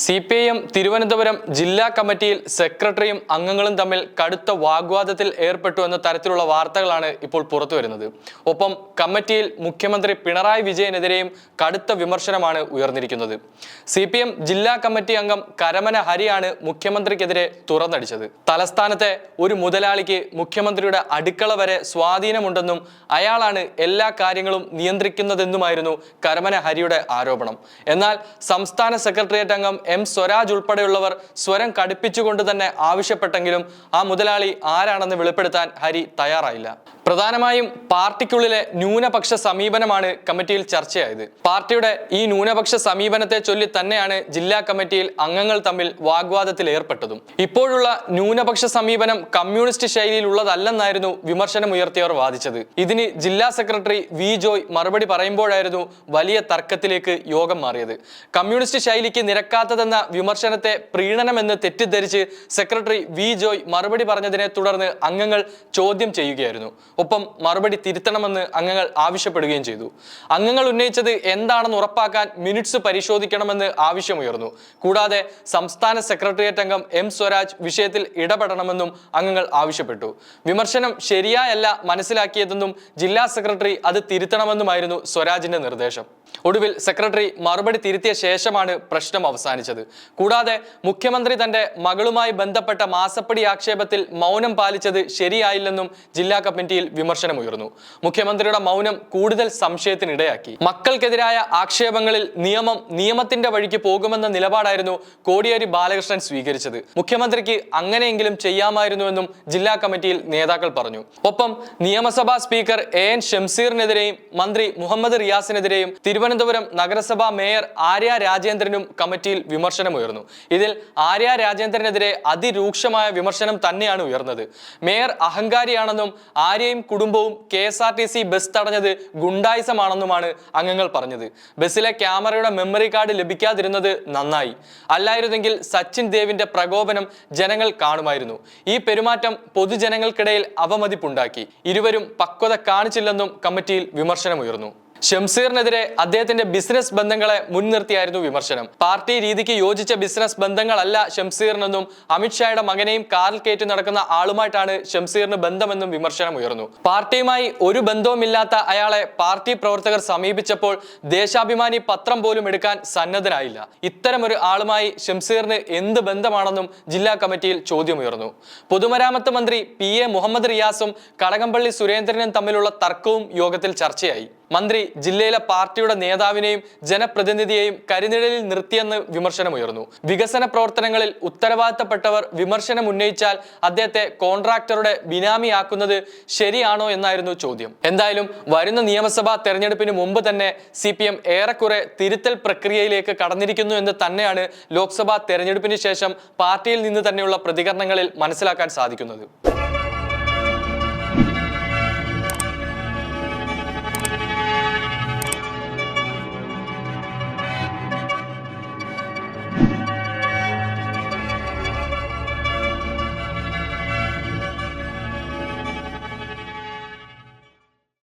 C P I M Thiruvananthapuram ജില്ലാ കമ്മിറ്റിയിൽ സെക്രട്ടറിയും അംഗങ്ങളും തമ്മിൽ കടുത്ത വാഗ്വാദത്തിൽ ഏർപ്പെട്ടു എന്ന തരത്തിലുള്ള വാർത്തകളാണ് ഇപ്പോൾ പുറത്തു വരുന്നത്. ഒപ്പം കമ്മിറ്റിയിൽ മുഖ്യമന്ത്രി പിണറായി വിജയനെതിരെയും കടുത്ത വിമർശനമാണ് ഉയർന്നിരിക്കുന്നത്. സി പി എം ജില്ലാ കമ്മിറ്റി അംഗം കരമന ഹരിയാണ് മുഖ്യമന്ത്രിക്കെതിരെ തുറന്നടിച്ചത്. തലസ്ഥാനത്തെ ഒരു മുതലാളിക്ക് മുഖ്യമന്ത്രിയുടെ അടുക്കള വരെ സ്വാധീനമുണ്ടെന്നും അയാളാണ് എല്ലാ കാര്യങ്ങളും നിയന്ത്രിക്കുന്നതെന്നുമായിരുന്നു കരമന ഹരിയുടെ ആരോപണം. എന്നാൽ സംസ്ഥാന സെക്രട്ടേറിയറ്റ് അംഗം എം സ്വരാജ് ഉൾപ്പെടെയുള്ളവർ സ്വരം കടുപ്പിച്ചുകൊണ്ട് തന്നെ ആവശ്യപ്പെട്ടെങ്കിലും ആ മുതലാളി ആരാണെന്ന് വെളിപ്പെടുത്താൻ ഹരി തയ്യാറായില്ല. പ്രധാനമായും പാർട്ടിക്കുള്ളിലെ ന്യൂനപക്ഷ സമീപനമാണ് കമ്മിറ്റിയിൽ ചർച്ചയായത്. പാർട്ടിയുടെ ഈ ന്യൂനപക്ഷ സമീപനത്തെ ചൊല്ലി തന്നെയാണ് ജില്ലാ കമ്മിറ്റിയിൽ അംഗങ്ങൾ തമ്മിൽ വാഗ്വാദത്തിൽ ഏർപ്പെട്ടതും. ഇപ്പോഴുള്ള ന്യൂനപക്ഷ സമീപനം കമ്മ്യൂണിസ്റ്റ് ശൈലിയിലുള്ളതല്ലെന്നായിരുന്നു വിമർശനം ഉയർത്തിയവർ വാദിച്ചത്. ഇതിന് ജില്ലാ സെക്രട്ടറി വി ജോയ് മറുപടി പറയുമ്പോഴായിരുന്നു വലിയ തർക്കത്തിലേക്ക് യോഗം മാറിയത്. കമ്മ്യൂണിസ്റ്റ് ശൈലിക്ക് നിരക്കാത്തതെന്ന വിമർശനത്തെ പ്രീണനമെന്ന് തെറ്റിദ്ധരിച്ച് സെക്രട്ടറി വി ജോയ് മറുപടി പറഞ്ഞതിനെ തുടർന്ന് അംഗങ്ങൾ ചോദ്യം ചെയ്യുകയായിരുന്നു. ഒപ്പം മറുപടി തിരുത്തണമെന്ന് അംഗങ്ങൾ ആവശ്യപ്പെടുകയും ചെയ്തു. അംഗങ്ങൾ ഉന്നയിച്ചത് എന്താണെന്ന് ഉറപ്പാക്കാൻ മിനിറ്റ്സ് പരിശോധിക്കണമെന്ന് ആവശ്യമുയർന്നു. കൂടാതെ സംസ്ഥാന സെക്രട്ടേറിയറ്റ് അംഗം എം സ്വരാജ് വിഷയത്തിൽ ഇടപെടണമെന്നും അംഗങ്ങൾ ആവശ്യപ്പെട്ടു. വിമർശനം ശരിയായല്ല മനസ്സിലാക്കിയതെന്നും ജില്ലാ സെക്രട്ടറി അത് തിരുത്തണമെന്നുമായിരുന്നു സ്വരാജിന്റെ നിർദ്ദേശം. ഒടുവിൽ സെക്രട്ടറി മറുപടി തിരുത്തിയ ശേഷമാണ് പ്രശ്നം അവസാനിച്ചത്. കൂടാതെ മുഖ്യമന്ത്രി തന്റെ മകളുമായി ബന്ധപ്പെട്ട മാസപ്പടി ആക്ഷേപത്തിൽ മൗനം പാലിച്ചത് ശരിയായില്ലെന്നും ജില്ലാ കമ്മിറ്റിയിൽ വിമർശനമുയർന്നു. മുഖ്യമന്ത്രിയുടെ മൗനം കൂടുതൽ സംശയത്തിനിടയാക്കി. മക്കൾക്കെതിരായ ആക്ഷേപങ്ങളിൽ നിയമം നിയമത്തിന്റെ വഴിക്ക് പോകുമെന്ന നിലപാടായിരുന്നു കോടിയേരി ബാലകൃഷ്ണൻ സ്വീകരിച്ചത്. മുഖ്യമന്ത്രിക്ക് അങ്ങനെയെങ്കിലും ചെയ്യാമായിരുന്നുവെന്നും ജില്ലാ കമ്മിറ്റിയിൽ നേതാക്കൾ പറഞ്ഞു. ഒപ്പം നിയമസഭാ സ്പീക്കർ എ എൻ ഷംസീറിനെതിരെയും മന്ത്രി മുഹമ്മദ് റിയാസിനെതിരെയും തിരുവനന്തപുരം നഗരസഭാ മേയർ ആര്യ രാജേന്ദ്രനും കമ്മിറ്റിയിൽ വിമർശനമുയർന്നു. ഇതിൽ ആര്യ രാജേന്ദ്രനെതിരെ അതിരൂക്ഷമായ വിമർശനം തന്നെയാണ് ഉയർന്നത്. മേയർ അഹങ്കാരിയാണെന്നും ആര്യയും കുടുംബവും K S R T C bus തടഞ്ഞത് ഗുണ്ടായിസമാണെന്നുമാണ് അംഗങ്ങൾ പറഞ്ഞത്. ബസ്സിലെ ക്യാമറയുടെ മെമ്മറി കാർഡ് ലഭിക്കാതിരുന്നത് നന്നായി. അല്ലായിരുന്നെങ്കിൽ സച്ചിൻ ദേവിന്റെ പ്രകോപനം ജനങ്ങൾ കാണുമായിരുന്നു. ഈ പെരുമാറ്റം പൊതുജനങ്ങൾക്കിടയിൽ അവമതിപ്പുണ്ടാക്കി. ഇരുവരും പക്വത കാണിച്ചില്ലെന്നും കമ്മിറ്റിയിൽ വിമർശനമുയർന്നു. ഷംസീറിനെതിരെ അദ്ദേഹത്തിന്റെ ബിസിനസ് ബന്ധങ്ങളെ മുൻനിർത്തിയായിരുന്നു വിമർശനം. പാർട്ടി രീതിക്ക് യോജിച്ച ബിസിനസ് ബന്ധങ്ങളല്ല ഷംസീറിനെന്നും അമിത്ഷായുടെ മകനെയും കാറിൽ കയറ്റി നടക്കുന്ന ആളുമായിട്ടാണ് ഷംസീറിന് ബന്ധമെന്നും വിമർശനം ഉയർന്നു. പാർട്ടിയുമായി ഒരു ബന്ധവുമില്ലാത്ത അയാളെ പാർട്ടി പ്രവർത്തകർ സമീപിച്ചപ്പോൾ ദേശാഭിമാനി പത്രം പോലും എടുക്കാൻ സന്നദ്ധനായില്ല ഇത്തരമൊരു ആളുമായി ഷംസീറിന് എന്ത് ബന്ധമാണെന്നും ജില്ലാ കമ്മിറ്റിയിൽ ചോദ്യമുയർന്നു. പൊതുമരാമത്ത് മന്ത്രി പി എ മുഹമ്മദ് റിയാസും കടകംപള്ളി സുരേന്ദ്രനും തമ്മിലുള്ള തർക്കവും യോഗത്തിൽ ചർച്ചയായി. മന്ത്രി ജില്ലയിലെ പാർട്ടിയുടെ നേതാവിനെയും ജനപ്രതിനിധിയെയും കരിനിഴലിൽ നിർത്തിയെന്ന് വിമർശനമുയർന്നു. വികസന പ്രവർത്തനങ്ങളിൽ ഉത്തരവാദിത്തപ്പെട്ടവർ വിമർശനം ഉന്നയിച്ചാൽ അദ്ദേഹത്തെ കോൺട്രാക്ടറുടെ ബിനാമിയാക്കുന്നത് ശരിയാണോ എന്നായിരുന്നു ചോദ്യം. എന്തായാലും വരുന്ന നിയമസഭാ തെരഞ്ഞെടുപ്പിന് മുമ്പ് തന്നെ സി പി എം ഏറെക്കുറെ തിരുത്തൽ പ്രക്രിയയിലേക്ക് കടന്നിരിക്കുന്നു എന്ന് തന്നെയാണ് ലോക്സഭാ തെരഞ്ഞെടുപ്പിന് ശേഷം പാർട്ടിയിൽ നിന്ന് തന്നെയുള്ള പ്രതികരണങ്ങളിൽ മനസ്സിലാക്കാൻ സാധിക്കുന്നത്.